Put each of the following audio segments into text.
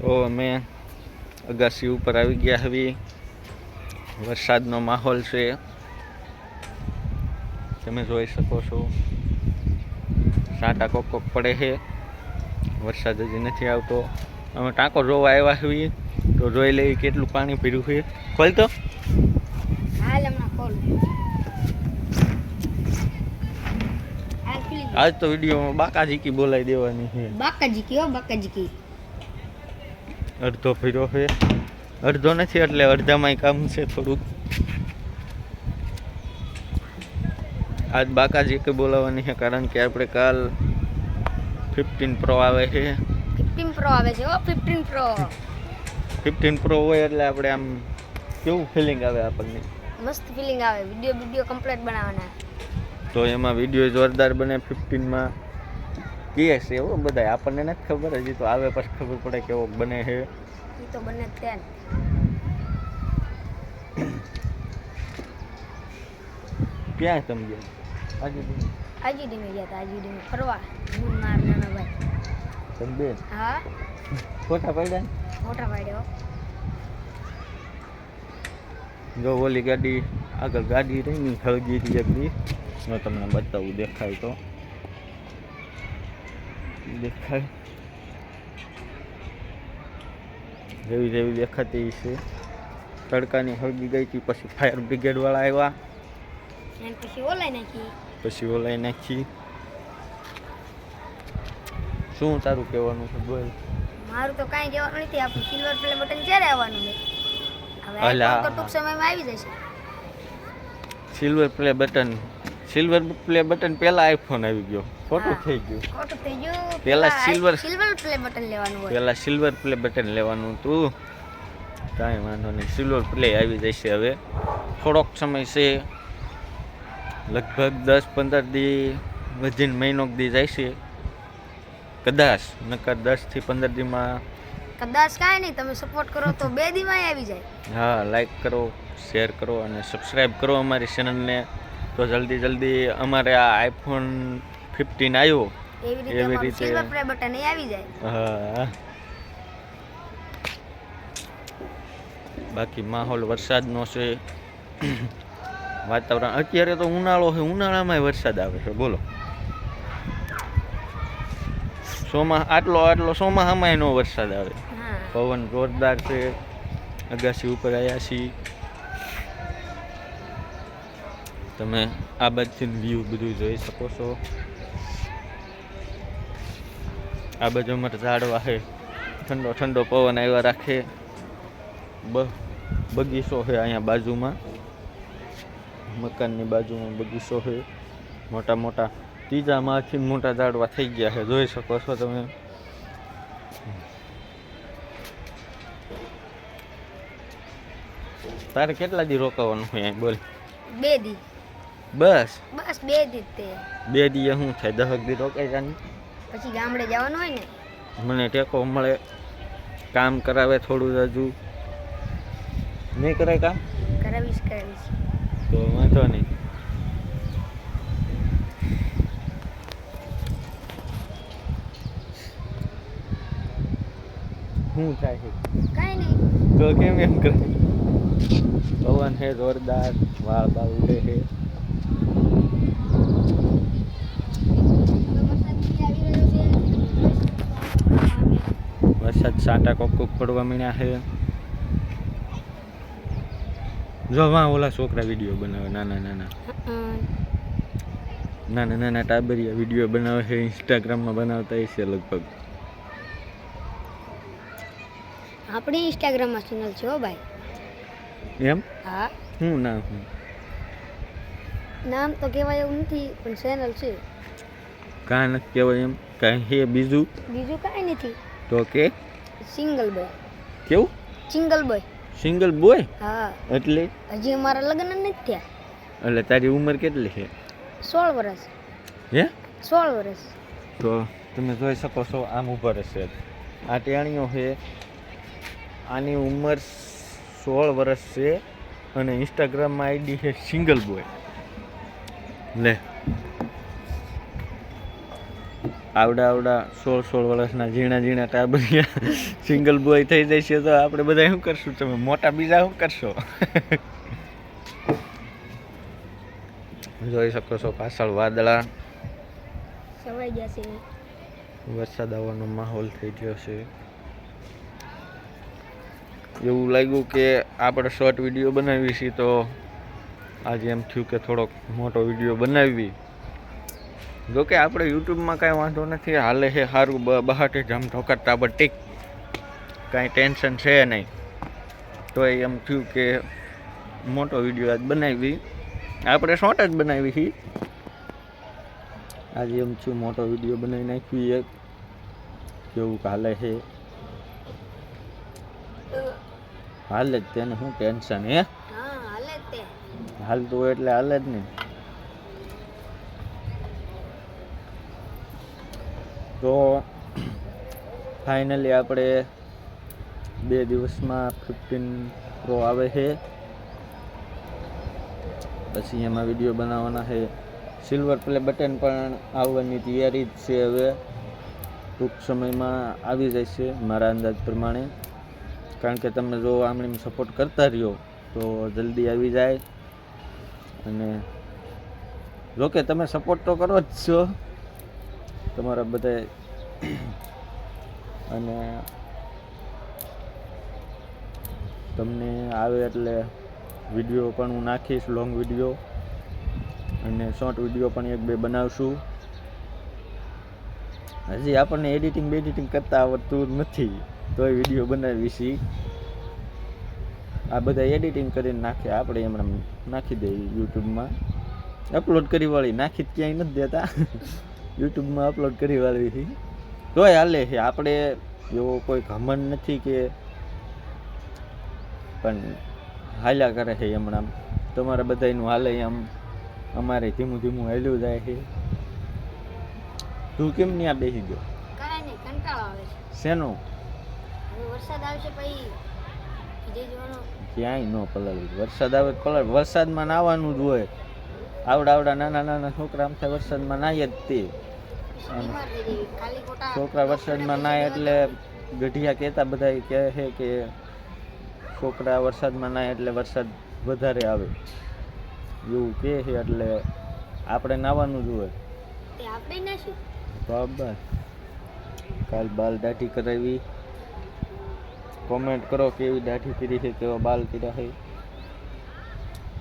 તો અમે અગાસી ઉપર આવી ગયા હવે. વરસાદનો માહોલ છે. તમે જોઈ શકો છો. સાટા કોક કોક પડે છે. વરસાદ હજી નથી આવતો. અમે ટાંકો જોવા આવ્યા છીએ તો જોઈ લઈએ કેટલું પાણી ભર્યું છે. ખોલ તો. આજ તો વિડીયોમાં બાકાજીકી બોલાવી દેવાની છે. બાકાજી હો બાકાજી કી અડધો ફીરો છે. અડધો નથી એટલે અડધામાં કામ છે થોડુંક. આજ બાકાજી કે બોલાવવાની છે કારણ કે આપણે કાલ ફિફ્ટીન પ્રો આવે છે. ફિફ્ટીન પ્રો આવે છે ઓ ફિફ્ટીન પ્રો ફિફ્ટીન પ્રો હોય એટલે આપણે આમ કેવું ફિલિંગ આવે આપણને? મસ્ત ફિલિંગ આવે વીડિયો વીડિયો કમ્પ્લીટ બનાવવાના. તો એમાં વીડિયો જોરદાર બને ફિફ્ટીનમાં કહે છે એવું બધા આપણને નથી ખબર હજી તો આવે પછી ખબર પડે કેવો બને છે. એ તો બને ત્યાં ક્યાં તમે ગયા? આજે આજી ડીમે ગયા હતા આજી ડીમે ફરવા માર નાના ભાઈ તમે બેન હા. ફોટા પાડ્યા ફોટા પાડ્યો. જો ઓલી ગાડી આગળ ગાડી રહી ની હળગી હતી એક દી. હું તમને બતાવું દેખાય તો. દેખાય. જેવી જેવી દેખાતી છે. તડકાની હળગી ગઈ હતી પછી ફાયર બ્રિગેડ વાળા આવ્યા. પછી ઓલાઈ નાખી. પછી ઓલાઈ નાખી. શું તારું કહેવાનું છે બોલ. મારું તો કાંઈ કહેવાનું નથી આપણું સિલ્વર પ્લે બટન ક્યારે આવવાનું છે. હવે ટૂંક સમયમાં આવી જશે. Silver play button silver play button પહેલા આઈફોન આવી ગયો. ખોટું થઈ ગયું. ખોટું થઈ ગયું. પહેલા સિલ્વર સિલ્વર પ્લે બટન લેવાનું હોય. પહેલા સિલ્વર પ્લે બટન લેવાનું હતું. કાંઈ વાંધો નહીં. સિલ્વર પ્લે આવી જશે હવે. થોડોક સમય છે. લગભગ દસ પંદર દી વધીને મહિનો દી જાય છે કદાચ નકર દસથી પંદર દીમાં કદાચ કાંઈ નહીં તમે સપોર્ટ કરો તો બે દીમાં આવી જાય. હા લાઈક કરો શેર કરો અને સબસ્ક્રાઈબ કરો અમારી ચેનલને તો જલ્દી જલ્દી અમારે આ આઈફોન ફિફ્ટીન આવ્યું. એવી રીતે બટન આવી જાય. હા. બાકી માહોલ વરસાદનો છે. વાતાવરણ અત્યારે તો ઉનાળો છે ઉનાળામાં વરસાદ આવે છે બોલો. સોમા આટલો આટલો ચોમાસામાં નો વરસાદ આવે. પવન જોરદાર છે. અગાસી ઉપર આવ્યા છીએ. તમે આ બાજુથી વ્યૂ બધું જોઈ શકો છો. આ બાજુ અમારે ઝાડવા છે. ઠંડો ઠંડો પવન આવ્યા રાખે. બગીચો છે અહીંયા બાજુમાં. મકાનની બાજુમાં બગીચો છે. મોટા મોટા ત્રીજા માળથી મોટા ઝાડવા થઈ ગયા છે. જોઈ શકો છો તમે. તારે કેટલા દી રોકાવાનું હોય બોલ. બે દી. બસ. બસ બે દી તે બે દીએ શું થાય દહક દી રોકાઈ જાની પછી ગામડે જવાનું હોય ને? મને ટેકો મળે કામ કરાવે થોડું હજુ. નહીં કરે કામ? કરાવીશ કરાવીશ. તો વાંધો નહીં. શું થાય છે? કાંઈ નહીં. તો કેમ એમ કરે પવન હે જોરદાર વાળ બાળ ઉડે છે વરસાદ સાટા કોક કોક પડવા મીણ્યા છે. જો વાં ઓલા છોકરા વીડિયો બનાવે નાના નાના. નાના નાના ટાબરિયા વીડિયો બનાવે છે ઇન્સ્ટાગ્રામમાં બનાવતા હશે લગભગ. આપણી ઇન્સ્ટાગ્રામમાં ચેનલ છે હો ભાઈ. એમ? હા. શું ના હું. નામ તો કહેવાય એવું નથી પણ ચેનલ છે. કાં નથી કહેવાય એમ. કાંઈ હે બીજું? બીજું કાંઈ નથી. તો કે? સિંગલ બોય કેવું? સિંગલ બોય સિંગલ બોય હા. એટલે? હજી મારા લગ્ન નથી થયા. એટલે તારી ઉંમર કેટલી છે? સોળ વર્ષ હે? સોળ વર્ષ તો તમે જોઈ શકો છો આમ ઊભા રહેશે. આ ટેણીઓ છે. આની ઉંમર સોળ વર્ષ છે. અને ઇન્સ્ટાગ્રામમાં આઈડી છે સિંગલ બોય લે. આવડા આવડા સોળ સોળ વર્ષના ઝીણા ઝીણા ટાબરિયા સિંગલ બોય થઈ જશે તો આપણે બધા શું કરશું? તમે મોટા બીજા શું કરશો? જોઈ શકો છો પાછળ વાદળા. સવાઈ જશે વરસાદ આવવાનો માહોલ થઈ ગયો છે. એવું લાગ્યું કે આપણે શોર્ટ વીડિયો બનાવી છીએ તો આજે એમ થયું કે થોડોક મોટો વીડિયો બનાવી. જો કે આપણે યુટ્યુબમાં કાંઈ વાંધો નથી હાલે છે સારું બહાટે જમ ઠોકર ટીક કાંઈ ટેન્શન છે નહીં. તો એમ થયું કે મોટો વીડિયો આજ બનાવી. આપણે શોર્ટ જ બનાવી હતી આજે એમ છું મોટો વીડિયો બનાવી નાખ્યું એક. કેવું હાલે છે. હાલે જ તેને શું ટેન્શન હે? હાલ તો. હાલતું હોય એટલે હાલે જ નહીં તો ફાઇનલી આપણે બે દિવસમાં ફિફ્ટીન પ્રો આવે છે. પછી એમાં વીડિયો બનાવવાના છે. સિલ્વર પ્લે બટન પણ આવવાની તૈયારી જ છે હવે. ટૂંક સમયમાં આવી જાય છે મારા અંદાજ પ્રમાણે. કારણ કે તમે જો આમણી સપોર્ટ કરતા રહ્યો, તો જલ્દી આવી જાય. અને જોકે તમે સપોર્ટ તો કરો જ છો. તમારા બધા અને તમને આવે એટલે વીડિયો પણ હું નાખીશ લોંગ વીડિયો અને શોર્ટ વીડિયો પણ એક બે બનાવશું. હજી આપણને એડિટિંગ બેડિટિંગ કરતા આવડતું નથી, તોય વીડિયો બનાવી છીએ આ બધા એડિટિંગ કરીને નાખે, આપણે એમણે નાખી દઈએ યુટ્યુબમાં અપલોડ કરી વાળી નાખી ક્યાંય નથી દેતા. યુટ્યુબમાં અપલોડ કરી વાળી હતી તોય હાલે છે આપણે એવો કોઈ ઘમંડ નથી કે પણ હાલ્યા કરે છે હમણાં તમારા બધાયનું હાલે આમ અમારે ધીમું ધીમું હાલ્યું જાય છે. તું કેમ ત્યાં બેસી ગયો? શેનો કંટાળો આવે છે. શેનું? વરસાદ આવશે પછી ક્યાંય ન પલાળવું વરસાદ આવે પલળ વરસાદમાં નાવાનું જ હોય. આવડા આવડા નાના નાના છોકરા આમ થાય વરસાદમાં નાહે જ તે. છોકરા વરસાદમાં નાય એટલે ગઢિયા કહેતા બધા કહે છે કે છોકરા વરસાદમાં નાય એટલે વરસાદ વધારે આવે. એવું કહે છે એટલે આપણે નાવાનું જ હોય. બરાબર કાલ બાલ દાઢી કરાવી. કોમેન્ટ કરો કેવી દાઢી કરી છે કેવા બાલ કર્યા છે.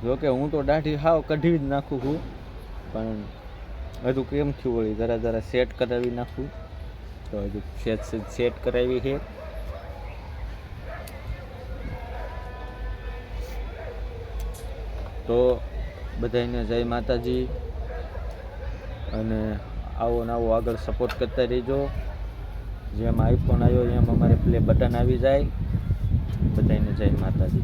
જોકે હું તો દાઢી હાવ કઢી જ નાખું છું પણ હજુ કેમ થયું વળી? જરા જરા સેટ કરાવી નાખું. તો હજુ સેટ સેટ કરાવી છે. તો બધાને જય માતાજી. અને આવો ને આવો આગળ સપોર્ટ કરતા રહેજો. જેમ આઈફોન આવ્યો, એમ અમારે પ્લે બટન આવી જાય. બધાને જય માતાજી.